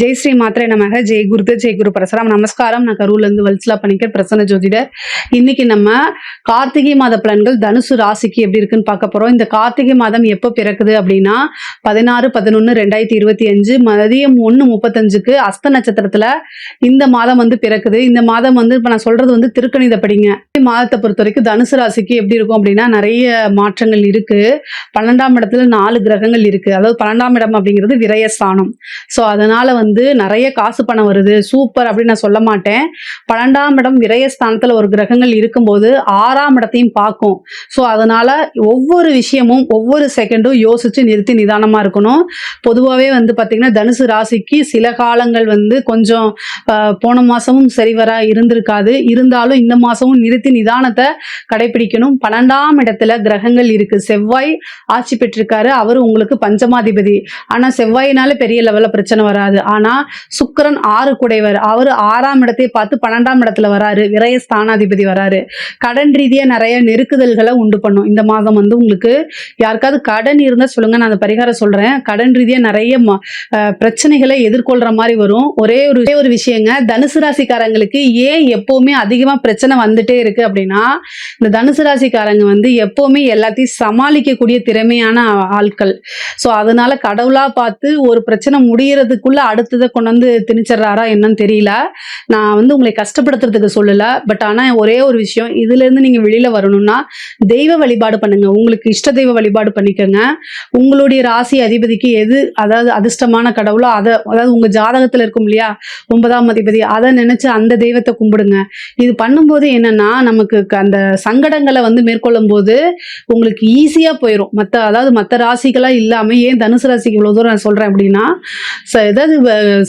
ஜெய் ஸ்ரீ மாத்திரை நமக. ஜெய் குருத்து ஜெய் குரு பரசுராம். நமஸ்காரம். நான் கரூர்லேருந்து வல்சலா பண்ணிக்கிற பிரசன்ன ஜோதிடர். இன்னைக்கு நம்ம கார்த்திகை மாத பலன்கள் தனுசு ராசிக்கு எப்படி இருக்குன்னு பார்க்க போறோம். இந்த கார்த்திகை மாதம் எப்போ பிறக்குது அப்படின்னா பதினாறு பதினொன்று ரெண்டாயிரத்தி இருபத்தி அஞ்சு மதியம் ஒன்று முப்பத்தஞ்சுக்கு அஸ்த நட்சத்திரத்துல இந்த மாதம் வந்து பிறக்குது. இந்த மாதம் வந்து இப்போ நான் சொல்றது வந்து திருக்கணிதப்படிங்க. படிங்க மாதத்தை பொறுத்த வரைக்கும் தனுசு ராசிக்கு எப்படி இருக்கும் அப்படின்னா நிறைய மாற்றங்கள் இருக்கு. பன்னெண்டாம் இடத்துல நாலு கிரகங்கள் இருக்கு. அதாவது பன்னெண்டாம் இடம் அப்படிங்கிறது விரயஸ்தானம். ஸோ அதனால வந்து வந்து நிறைய காசு பணம் வருது. சூப்பர் அப்படின்னு நான் சொல்ல மாட்டேன். பன்னெண்டாம் இடம் விரயஸ்தானத்தில் ஒரு கிரகங்கள் இருக்கும்போது ஆறாம் இடத்தையும் பார்க்கும். ஸோ அதனால ஒவ்வொரு விஷயமும் ஒவ்வொரு செகண்டும் யோசிச்சு நிறுத்தி நிதானமாக இருக்கணும். பொதுவாகவே வந்து பார்த்தீங்கன்னா தனுசு ராசிக்கு சில காலங்கள் வந்து கொஞ்சம் போன மாதமும் சரிவர இருந்திருக்காது. இருந்தாலும் இந்த மாதமும் நிறுத்தி நிதானத்தை கடைபிடிக்கணும். பன்னெண்டாம் இடத்துல கிரகங்கள் இருக்கு. செவ்வாய் ஆட்சி பெற்றிருக்காரு. அவர் உங்களுக்கு பஞ்சமாதிபதி. ஆனா செவ்வாயினால பெரிய லெவல்ல பிரச்சனை வராது. ஆனா சுக்கிரன் ஆறு குடைவர். அவர் ஆறாம் இடத்தை பார்த்து பன்னெண்டாம் இடத்துல வராரு. விரைய ஸ்தானாதிபதி வராரு. கடன் ரீதியா நிறைய நெருக்குதல்களை உண்டு பண்ணும். இந்த மாதம் வந்து உங்களுக்கு யாருக்காவது கடன் இருந்தா சொல்லுங்க. நான் அந்த பரிகாரம் சொல்றேன். கடன் ரீதியா நிறைய பிரச்சனைகளை எதிர்கொள்ற மாதிரி வரும். ஒரே ஒரு ஒரே ஒரு விஷயங்க. தனுசு ராசிக்காரங்களுக்கு ஏன் எப்பவுமே அதிகமா பிரச்சனை வந்துட்டே இருக்கு அப்படின்னா இந்த தனுசு ராசிக்காரங்க வந்து எப்பவுமே எல்லாத்தையும் சமாளிக்கக்கூடிய திறமையான ஆட்கள். ஸோ அதனால கடவுளா பார்த்து ஒரு பிரச்சனை முடியறதுக்குள்ள அடுத்ததை கொண்டு வந்து திணிச்சிடுறாரா என்னன்னு தெரியல. நான் வந்து உங்களை கஷ்டப்படுத்துறதுக்கு சொல்லல. பட் ஆனால் ஒரே ஒரு விஷயம் இதுலேருந்து நீங்கள் வெளியில் வரணும்னா தெய்வ வழிபாடு பண்ணுங்க. உங்களுக்கு இஷ்ட தெய்வ வழிபாடு பண்ணிக்கோங்க. உங்களுடைய ராசி அதிபதிக்கு எது அதாவது அதிர்ஷ்டமான கடவுளோ அதை அதாவது உங்கள் ஜாதகத்தில் இருக்கும் இல்லையா ஒன்பதாம் அதிபதி அதை நினச்சி அந்த தெய்வத்தை கும்பிடுங்க. இது பண்ணும்போது என்னன்னா நமக்கு க- அந்த சங்கடங்களை வந்து மேற்கொள்ளும் போது உங்களுக்கு ஈஸியாக போயிடும் மற்ற அதாவது மற்ற ராசிகளாக இல்லாமல் ஏன் தனுசு ராசிக்கு இவ்வளோ தூரம் நான் சொல்கிறேன் அப்படின்னா ஸோ எதாவது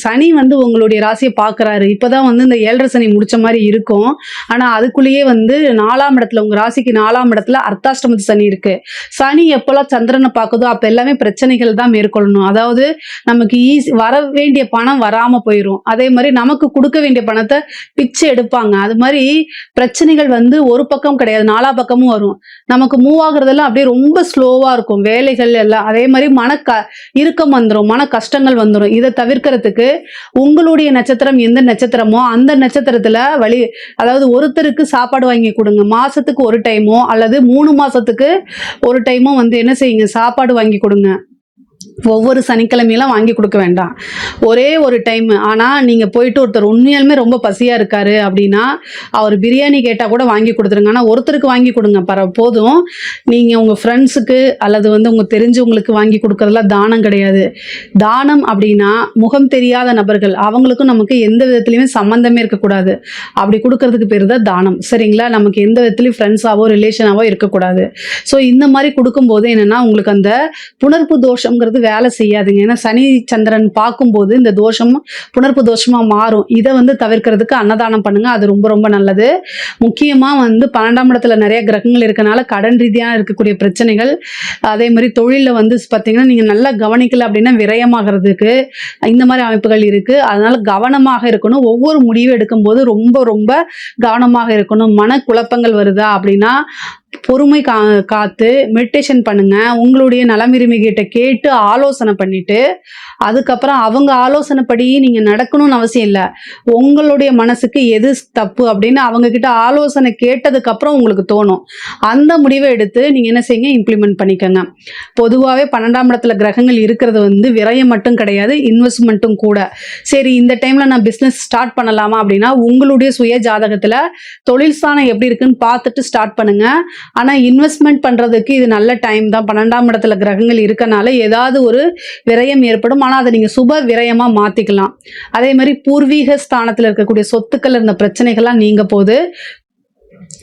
சனி வந்து உங்களுடைய ராசியை பார்க்கறாரு. இப்பதான் வந்து இந்த ஏழரை சனி முடிச்ச மாதிரி இருக்கும். ஆனா அதுக்குள்ளேயே வந்து நாலாம் இடத்துல உங்க ராசிக்கு நாலாம் இடத்துல அர்த்தாஷ்டமத்து சனி இருக்கு. சனி எப்போல்லாம் சந்திரனை பார்க்குதோ அப்போ எல்லாமே பிரச்சனைகள் தான் மேற்கொள்ளணும். அதாவது நமக்கு ஈஸி வர வேண்டிய பணம் வராம போயிடும் அதே மாதிரி நமக்கு கொடுக்க வேண்டிய பணத்தை பிச்சை எடுப்பாங்க. அது மாதிரி பிரச்சனைகள் வந்து ஒரு பக்கம் கிடையாது நாலா பக்கமும் வரும். நமக்கு மூவ் ஆகுறதெல்லாம் அப்படியே ரொம்ப ஸ்லோவாக இருக்கும். வேலைகள் எல்லாம் அதே மாதிரி மன க இறுக்கம் வந்துடும் மன கஷ்டங்கள் வந்துடும் இதை தவிர்க்க தவிர்க்கிறதுக்கு உங்களுடைய நட்சத்திரம் எந்த நட்சத்திரமோ அந்த நட்சத்திரத்துல வழி அதாவது ஒருத்தருக்கு சாப்பாடு வாங்கி கொடுங்க. மாசத்துக்கு ஒரு டைமோ அல்லது மூணு மாசத்துக்கு ஒரு டைமோ வந்து என்ன செய்யுங்க? சாப்பாடு வாங்கி கொடுங்க. ஒவ்வொரு சனிக்கிழமையெல்லாம் வாங்கி கொடுக்க வேண்டாம். ஒரே ஒரு டைம் ஆனால் நீங்கள் போயிட்டு ஒருத்தர் உண்மையாலுமே ரொம்ப பசியாக இருக்காரு அப்படின்னா அவர் பிரியாணி கேட்டால் கூட வாங்கி கொடுத்துருங்க. ஆனால் ஒருத்தருக்கு வாங்கி கொடுங்க. பர போதும். நீங்கள் உங்கள் ஃப்ரெண்ட்ஸுக்கு அல்லது வந்து உங்கள் தெரிஞ்சவங்களுக்கு வாங்கி கொடுக்குறதுலாம் தானம் கிடையாது. தானம் அப்படின்னா முகம் தெரியாத நபர்கள். அவங்களுக்கும் நமக்கு எந்த விதத்துலையுமே சம்மந்தமே இருக்கக்கூடாது. அப்படி கொடுக்கறதுக்கு பேர் தான் தானம். சரிங்களா? நமக்கு எந்த விதத்துலையும் ஃப்ரெண்ட்ஸாவோ ரிலேஷனாவோ இருக்கக்கூடாது. ஸோ இந்த மாதிரி கொடுக்கும்போது என்னென்னா உங்களுக்கு அந்த புணர்ப்பு தோஷங்கிறது வேலை செய்யாதுங்க. ஏன்னா சனி சந்திரன் பார்க்கும்போது இந்த தோஷம் புணர்ப்பு தோஷமாக மாறும். இதை வந்து தவிர்க்கிறதுக்கு அன்னதானம் பண்ணுங்க. அது ரொம்ப ரொம்ப நல்லது. முக்கியமாக வந்து பன்னெண்டாம் இடத்துல நிறைய கிரகங்கள் இருக்கனால கடன் ரீதியாக இருக்கக்கூடிய பிரச்சனைகள். அதே மாதிரி தொழிலில் வந்து பார்த்தீங்கன்னா நீங்கள் நல்லா கவனிக்கல அப்படின்னா விரயமாகிறதுக்கு இந்த மாதிரி அமைப்புகள் இருக்குது அதனால கவனமாக இருக்கணும். ஒவ்வொரு முடிவு எடுக்கும்போது ரொம்ப ரொம்ப கவனமாக இருக்கணும். மன குழப்பங்கள் வருதா அப்படின்னா பொறுமை கா காத்து மெடிடேஷன் பண்ணுங்க. உங்களுடைய நலமிருமிகிட்ட கேட்டு ஆலோசனை பண்ணிட்டு அதுக்கப்புறம் அவங்க ஆலோசனைப்படி நீங்க நடக்கணும்னு அவசியம் இல்லை. உங்களுடைய மனசுக்கு எது தப்பு அப்படின்னு அவங்க கிட்ட ஆலோசனை கேட்டதுக்கு அப்புறம் உங்களுக்கு தோணும். அந்த முடிவை எடுத்து நீங்க என்ன செய்யுங்க இம்ப்ளிமெண்ட் பண்ணிக்கோங்க. பொதுவாகவே பன்னெண்டாம் இடத்துல கிரகங்கள் இருக்கிறது வந்து விரயம் மட்டும் கிடையாது இன்வெஸ்ட்மெண்ட்டும் கூட. சரி இந்த டைம்ல நான் பிஸ்னஸ் ஸ்டார்ட் பண்ணலாமா அப்படின்னா உங்களுடைய சுய ஜாதகத்துல தொழில் ஸ்தானம் எப்படி இருக்குன்னு பார்த்துட்டு ஸ்டார்ட் பண்ணுங்க. ஆனா இன்வெஸ்ட்மெண்ட் பண்றதுக்கு இது நல்ல டைம் தான். பன்னெண்டாம் இடத்துல கிரகங்கள் இருக்கனால ஏதாவது ஒரு விரயம் ஏற்படும். ஆனா அதை நீங்க சுப விரயமா மாத்திக்கலாம். அதே மாதிரி பூர்வீக ஸ்தானத்துல இருக்கக்கூடிய சொத்துக்கள் இருந்த பிரச்சனைகள்லாம் நீங்க போது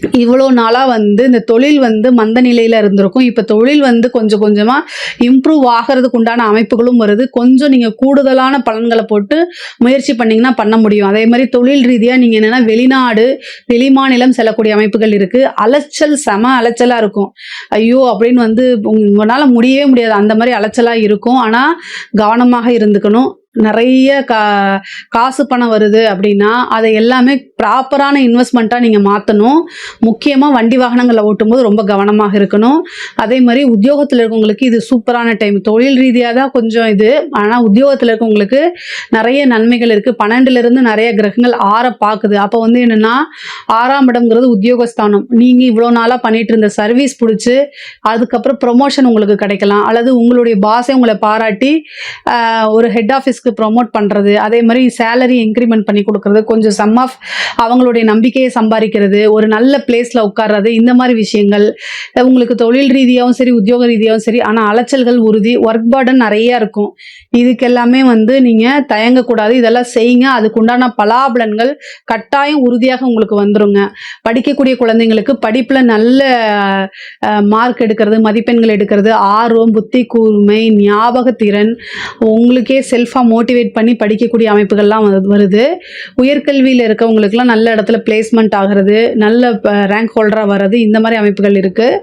இவ்வளோ நாளாக வந்து இந்த தொழில் வந்து மந்த நிலையில் இருந்திருக்கும். இப்போ தொழில் வந்து கொஞ்சம் கொஞ்சமாக இம்ப்ரூவ் ஆகிறதுக்கு உண்டான அமைப்புகளும் வருது. கொஞ்சம் நீங்கள் கூடுதலான பலன்களை போட்டு முயற்சி பண்ணிங்கன்னா பண்ண முடியும். அதே மாதிரி தொழில் ரீதியாக நீங்கள் என்னென்னா வெளிநாடு வெளிமாநிலம் செல்லக்கூடிய அமைப்புகள் இருக்குது அலைச்சல் செம அலைச்சலாக இருக்கும். ஐயோ! அப்படின்னு வந்து உங்களால் முடியவே முடியாது. அந்த மாதிரி அலைச்சலாக இருக்கும். ஆனால் கவனமாக இருந்துக்கணும். நிறைய கா காசு பணம் வருது அப்படின்னா அதை எல்லாமே ப்ராப்பரான இன்வெஸ்ட்மெண்ட்டாக நீங்கள் மாற்றணும் முக்கியமாக வண்டி வாகனங்களை ஓட்டும்போது ரொம்ப கவனமாக இருக்கணும். அதே மாதிரி உத்தியோகத்தில் இருக்கவங்களுக்கு இது சூப்பரான டைம் தொழில் ரீதியாக தான் கொஞ்சம் இது. ஆனால் உத்தியோகத்தில் இருக்கவங்களுக்கு நிறைய நன்மைகள் இருக்குது பன்னெண்டுலேருந்து நிறைய கிரகங்கள் ஆற பார்க்குது அப்போ வந்து என்னென்னா ஆறாம் இடம்ங்கிறது உத்தியோகஸ்தானம். நீங்கள் இவ்வளோ நாளாக பண்ணிட்டு இருந்த சர்வீஸ் பிடிச்சி அதுக்கப்புறம் ப்ரொமோஷன் உங்களுக்கு கிடைக்கலாம். அல்லது உங்களுடைய பாஸே உங்களை பாராட்டி ஒரு ஹெட் ஆஃபீஸ் ஆஃபீஸ்க்கு ப்ரொமோட் பண்ணுறது அதே மாதிரி சேலரி இன்க்ரிமெண்ட் பண்ணி கொடுக்கறது கொஞ்சம் சம் ஆஃப் அவங்களுடைய நம்பிக்கையை சம்பாதிக்கிறது ஒரு நல்ல பிளேஸில் உட்கார்றது இந்த மாதிரி விஷயங்கள். உங்களுக்கு தொழில் ரீதியாகவும் சரி உத்தியோக ரீதியாகவும் சரி ஆனால் அலைச்சல்கள் உறுதி ஒர்க் பர்டன் நிறையா இருக்கும். இதுக்கெல்லாமே வந்து நீங்கள் தயங்கக்கூடாது இதெல்லாம் செய்யுங்க. அதுக்குண்டான பலாபலன்கள் கட்டாயம் உறுதியாக உங்களுக்கு வந்துருங்க. படிக்கக்கூடிய குழந்தைங்களுக்கு படிப்பில் நல்ல மார்க் எடுக்கிறது மதிப்பெண்கள் எடுக்கிறது ஆர்வம் புத்தி கூர்மை ஞாபகத்திறன் உங்களுக்கே செல்ஃபாக மோட்டிவேட் பண்ணி படிக்கக்கூடிய அமைப்புகள்லாம் வருது. உயர்கல்வியில் இருக்கவங்களுக்குலாம் நல்ல இடத்துல பிளேஸ்மெண்ட் ஆகிறது நல்ல ரேங்க் ஹோல்டராக வர்றது இந்த மாதிரி அமைப்புகள் இருக்குது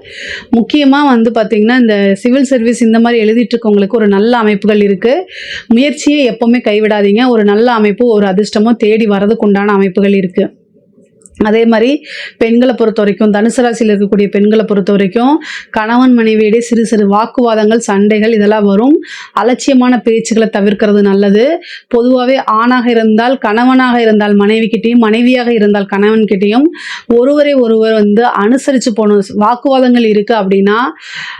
முக்கியமாக வந்து பார்த்திங்கன்னா இந்த சிவில் சர்வீஸ் இந்த மாதிரி எழுதிட்டு இருக்கவங்களுக்கு ஒரு நல்ல அமைப்புகள் இருக்குது முயற்சியை எப்போவுமே கைவிடாதீங்க. ஒரு நல்ல அமைப்பு ஒரு அதிர்ஷ்டமோ தேடி வர்றதுக்கு உண்டான அமைப்புகள் இருக்குது அதே மாதிரி பெண்களை பொறுத்த வரைக்கும் தனுசு ராசியில் இருக்கக்கூடிய பெண்களை பொறுத்த வரைக்கும் கணவன் மனைவியிடையே சிறு சிறு வாக்குவாதங்கள் சண்டைகள் இதெல்லாம் வரும். அலட்சியமான பேச்சுக்களை தவிர்க்கிறது நல்லது. பொதுவாகவே ஆணாக இருந்தால் கணவனாக இருந்தால் மனைவிக்கிட்டேயும் மனைவியாக இருந்தால் கணவன்கிட்டேயும் ஒருவரை ஒருவர் வந்து அனுசரித்து போகணும் வாக்குவாதங்கள் இருக்குது அப்படின்னா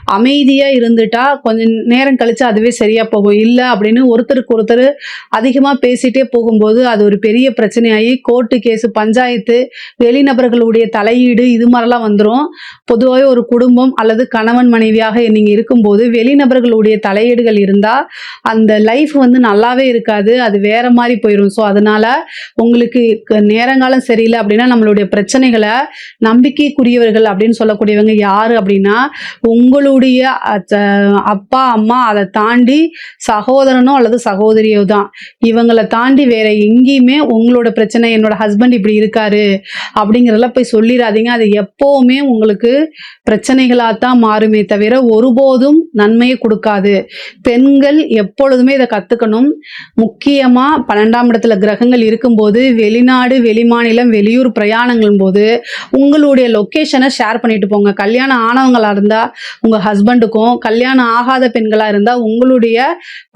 அமைதியாக இருந்துட்டா கொஞ்சம் நேரம் கழித்து அதுவே சரியாக போகும். இல்லை அப்படின்னு ஒருத்தருக்கு ஒருத்தர் அதிகமாக பேசிகிட்டே போகும்போது அது ஒரு பெரிய பிரச்சனையாகி கோர்ட்டு கேஸு பஞ்சாயத்து வெளிநபர்களுடைய தலையீடு இது மாதிரிலாம் வந்துடும் பொதுவாகவே ஒரு குடும்பம் அல்லது கணவன் மனைவியாக நீங்கள் இருக்கும்போது வெளிநபர்களுடைய தலையீடுகள் இருந்தால் அந்த லைஃப் வந்து நல்லாவே இருக்காது அது வேற மாதிரி போயிடும் ஸோ அதனால உங்களுக்கு நேரங்காலம் சரியில்லை அப்படின்னா நம்மளுடைய பிரச்சனைகளை நம்பிக்கைக்குரியவர்கள் அப்படின்னு சொல்லக்கூடியவங்க யாரு அப்படின்னா உங்களுடைய அச்ச- அப்பா அம்மா அதை தாண்டி சகோதரனோ அல்லது சகோதரியோ தான். இவங்களை தாண்டி வேற எங்கேயுமே உங்களோட பிரச்சனை என்னோட ஹஸ்பண்ட் இப்படி இருக்காரு அப்படிங்கிறதெல்லாம் போய் சொல்லிடாதீங்க. அது எப்போவுமே உங்களுக்கு பிரச்சனைகளாக தான் மாறுமே தவிர ஒருபோதும் நன்மையை கொடுக்காது. பெண்கள் எப்பொழுதுமே இதை கற்றுக்கணும் முக்கியமாக பன்னெண்டாம் இடத்துல கிரகங்கள் இருக்கும்போது வெளிநாடு வெளிமாநிலம் வெளியூர் பிரயாணங்களும் போது உங்களுடைய லொக்கேஷனை ஷேர் பண்ணிட்டு போங்க. கல்யாணம் ஆனவங்களாக இருந்தால் உங்கள் ஹஸ்பண்டுக்கும் கல்யாணம் ஆகாத பெண்களாக இருந்தால் உங்களுடைய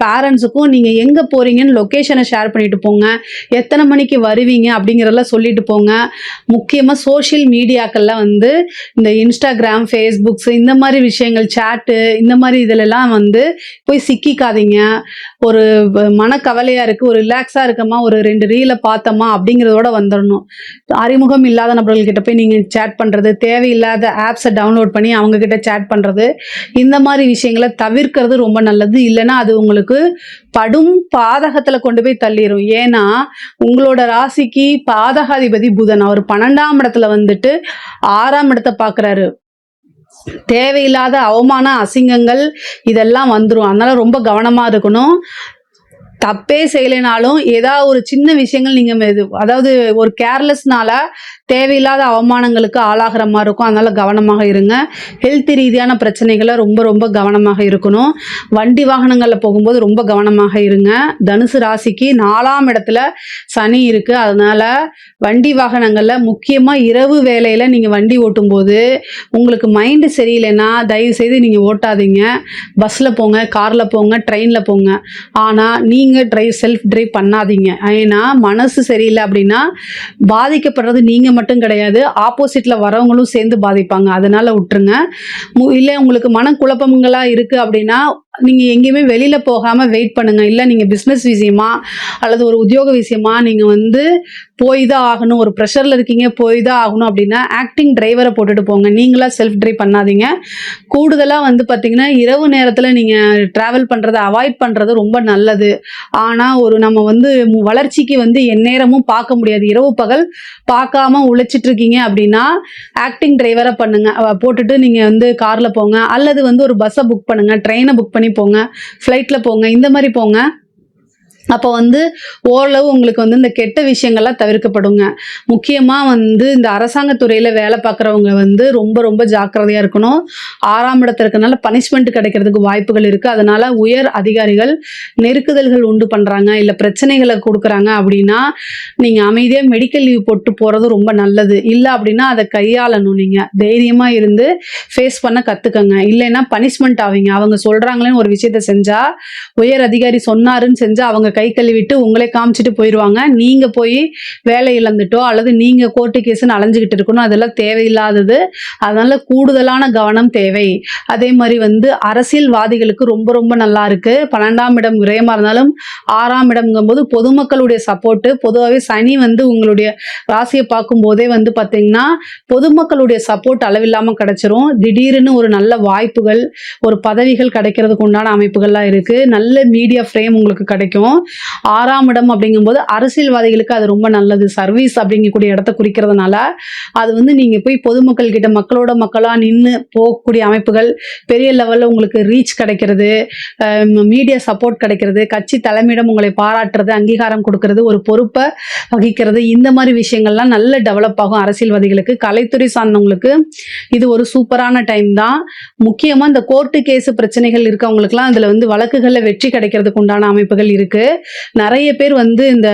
பேரண்ட்ஸுக்கும் நீங்கள் எங்கே போகிறீங்கன்னு லொக்கேஷனை ஷேர் பண்ணிட்டு போங்க. எத்தனை மணிக்கு வருவீங்க அப்படிங்கிறதெல்லாம் சொல்லிட்டு போங்க. முக்கியமாக சோஷியல் மீடியாக்கள்ல வந்து இந்த இன்ஸ்டாகிராம் ஃபேஸ்புக்ஸ் இந்த மாதிரி விஷயங்கள் சேட்டு இந்த மாதிரி இதிலெல்லாம் வந்து போய் சிக்கிக்காதீங்க. ஒரு மனக்கவலையாக இருக்குது ஒரு ரிலாக்ஸாக இருக்கமா ஒரு ரெண்டு ரீலை பார்த்தோமா அப்படிங்கிறதோட வந்துடணும் அறிமுகம் இல்லாத நபர்கள்கிட்ட போய் நீங்கள் சேட் பண்ணுறது தேவையில்லாத ஆப்ஸை டவுன்லோட் பண்ணி அவங்கக்கிட்ட சேட் பண்ணுறது இந்த மாதிரி விஷயங்களை தவிர்க்கிறது ரொம்ப நல்லது. இல்லைன்னா அது உங்களுக்கு படும் பாதகத்தில் கொண்டு போய் தள்ளிடும் ஏன்னா உங்களோட ராசிக்கு பாதகாதிபதி புதன். அவர் பன்னெண்டாம் இடத்துல வந்துட்டு ஆறாம் இடத்தை பார்க்குறாரு தேவையில்லாத அவமான அசிங்கங்கள் இதெல்லாம் வந்துடும் அதனால ரொம்ப கவனமாக இருக்கணும். தப்பே செய்யலைனாலும் ஏதாவது ஒரு சின்ன விஷயங்கள் நீங்கள் அதாவது ஒரு கேர்லெஸ்னால தேவையில்லாத அவமானங்களுக்கு ஆளாகிற மாதிரி இருக்கும். அதனால கவனமாக இருங்க. ஹெல்த் ரீதியான பிரச்சனைகளை ரொம்ப ரொம்ப கவனமாக இருக்கணும். வண்டி வாகனங்களில் போகும்போது ரொம்ப கவனமாக இருங்க. தனுசு ராசிக்கு நாலாம் இடத்துல சனி இருக்கு. அதனால வண்டி வாகனங்களில் முக்கியமாக இரவு வேலையில் நீங்கள் வண்டி ஓட்டும்போது உங்களுக்கு மைண்டு சரியில்லைன்னா தயவு செய்து நீங்கள் ஓட்டாதீங்க பஸ்ஸில் போங்க காரில் போங்க ட்ரெயினில் போங்க. ஆனால் நீங்கள் ட்ரைவ் செல்ஃப் ட்ரைவ் பண்ணாதீங்க. ஏன்னா மனசு சரியில்லை அப்படின்னா பாதிக்கப்படுறது நீங்கள் மட்டும் கிடையாது. ஆப்போசிட்டில் வரவங்களும் சேர்ந்து பாதிப்பாங்க. அதனால விட்டுருங்க இல்லை உங்களுக்கு மன மனக்குழப்பங்களாக இருக்குது அப்படின்னா நீங்கள் எங்கேயுமே வெளியில் போகாமல் வெயிட் பண்ணுங்கள் இல்லை நீங்கள் பிஸ்னஸ் விஷயமா அல்லது ஒரு உத்தியோக விஷயமா நீங்கள் வந்து போய் தான் ஆகணும். ஒரு ப்ரெஷரில் இருக்கீங்க போய் தான் ஆகணும் அப்படின்னா ஆக்டிங் டிரைவரை போட்டுட்டு போங்க. நீங்களாக செல்ஃப் ட்ரைவ் பண்ணாதீங்க. கூடுதலாக வந்து பார்த்தீங்கன்னா இரவு நேரத்தில் நீங்கள் ட்ராவல் பண்ணுறதை அவாய்ட் பண்ணுறது ரொம்ப நல்லது. ஆனால் ஒரு நம்ம வந்து வளர்ச்சிக்கு வந்து எந்நேரமும் பார்க்க முடியாது. இரவு பகல் பார்க்காம உழைச்சிட்டு இருக்கீங்க அப்படின்னா ஆக்டிங் டிரைவரை பண்ணுங்க. போட்டுட்டு நீங்கள் வந்து காரில் போங்க. அல்லது வந்து ஒரு பஸ்ஸை புக் பண்ணுங்க. ட்ரெயினை புக் பண்ணி போங்க. ஃப்ளைட்டில் போங்க. இந்த மாதிரி போங்க. அப்போ வந்து ஓரளவு உங்களுக்கு வந்து இந்த கெட்ட விஷயங்கள்லாம் தவிர்க்கப்படுங்க. முக்கியமாக வந்து இந்த அரசாங்க துறையில் வேலை பார்க்குறவங்க வந்து ரொம்ப ரொம்ப ஜாக்கிரதையாக இருக்கணும். ஆறாம் இடத்துல இருக்கனால பனிஷ்மெண்ட் கிடைக்கிறதுக்கு வாய்ப்புகள் இருக்குது அதனால் உயர் அதிகாரிகள் நெருக்குதல்கள் உண்டு பண்ணுறாங்க இல்லை பிரச்சனைகளை கொடுக்குறாங்க அப்படின்னா நீங்கள் அமைதியாக மெடிக்கல் லீவ் போட்டு போகிறது ரொம்ப நல்லது. இல்லை அப்படின்னா அதை கையாளணும் நீங்கள் தைரியமாக இருந்து ஃபேஸ் பண்ண கற்றுக்கங்க இல்லைன்னா பனிஷ்மெண்ட் ஆவீங்க. அவங்க சொல்கிறாங்களேன்னு ஒரு விஷயத்த செஞ்சால் உயர் அதிகாரி சொன்னாருன்னு செஞ்சால் அவங்க கை கழுவிட்டு உங்களே காமிச்சிட்டு போயிடுவாங்க நீங்கள் போய் வேலை இழந்துட்டோ அல்லது நீங்கள் கோர்ட்டு கேஸுன்னு அலைஞ்சிக்கிட்டு இருக்கணும் அதெல்லாம் தேவையில்லாதது. அதனால் கூடுதலான கவனம் தேவை. அதே மாதிரி வந்து அரசியல்வாதிகளுக்கு ரொம்ப ரொம்ப நல்லா இருக்குது பன்னெண்டாம் இடம் விரயமாக இருந்தாலும் ஆறாம் இடம்ங்கும்போது பொதுமக்களுடைய சப்போர்ட்டு பொதுவாகவே சனி வந்து உங்களுடைய ராசியை பார்க்கும் போதே வந்து பார்த்தீங்கன்னா பொதுமக்களுடைய சப்போர்ட் அளவில்லாமல் கிடைச்சிரும். திடீர்னு ஒரு நல்ல வாய்ப்புகள் ஒரு பதவிகள் கிடைக்கிறதுக்கு உண்டான அமைப்புகள்லாம் இருக்குது நல்ல மீடியா ஃப்ரேம் உங்களுக்கு கிடைக்கும். ஆறாம் இடம் அப்படிங்கும்போது அரசியல்வாதிகளுக்கு அது ரொம்ப நல்லது. சர்வீஸ் அப்படிங்கக்கூடிய இடத்த குறிக்கிறதுனால அது வந்து நீங்கள் போய் பொதுமக்கள் கிட்ட மக்களோட மக்களாக நின்று போகக்கூடிய அமைப்புகள் பெரிய லெவலில் உங்களுக்கு ரீச் கிடைக்கிறது மீடியா சப்போர்ட் கிடைக்கிறது கட்சி தலைமையிடம் உங்களை பாராட்டுறது அங்கீகாரம் கொடுக்கறது ஒரு பொறுப்பை வகிக்கிறது இந்த மாதிரி விஷயங்கள்லாம் நல்ல டெவலப் ஆகும் அரசியல்வாதிகளுக்கு. கலைத்துறை சார்ந்தவங்களுக்கு இது ஒரு சூப்பரான டைம் தான். முக்கியமாக இந்த கோர்ட்டு கேஸ் பிரச்சனைகள் இருக்கவங்களுக்குலாம் அதில் வந்து வழக்குகளில் வெற்றி கிடைக்கிறதுக்கு உண்டான அமைப்புகள் இருக்குது நிறைய பேர் வந்து இந்த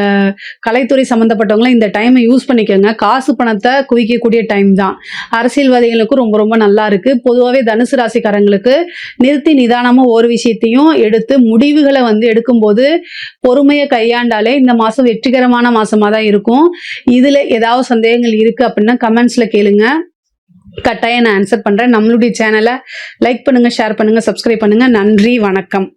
கலைத்துறை சம்மந்தப்பட்டவங்களாம் இந்த டைமை யூஸ் பண்ணிக்கோங்க. காசு பணத்தை குவிக்கக்கூடிய டைம் தான். அரசியல்வாதிகளுக்கும் ரொம்ப ரொம்ப நல்லா இருக்கு. பொதுவாகவே தனுசு ராசிக்காரங்களுக்கு நிறுத்தி நிதானமாக ஒரு விஷயத்தையும் எடுத்து முடிவுகளை வந்து எடுக்கும்போது பொறுமையை கையாண்டாலே இந்த மாதம் வெற்றிகரமான மாதமாக தான் இருக்கும். இதில் ஏதாவது சந்தேகங்கள் இருக்குது அப்படின்னா கமெண்ட்ஸில் கேளுங்க. கட்டாயம் நான் ஆன்சர் பண்ணுறேன் நம்மளுடைய சேனலை லைக் பண்ணுங்கள் ஷேர் பண்ணுங்கள் சப்ஸ்கிரைப் பண்ணுங்கள் நன்றி வணக்கம்.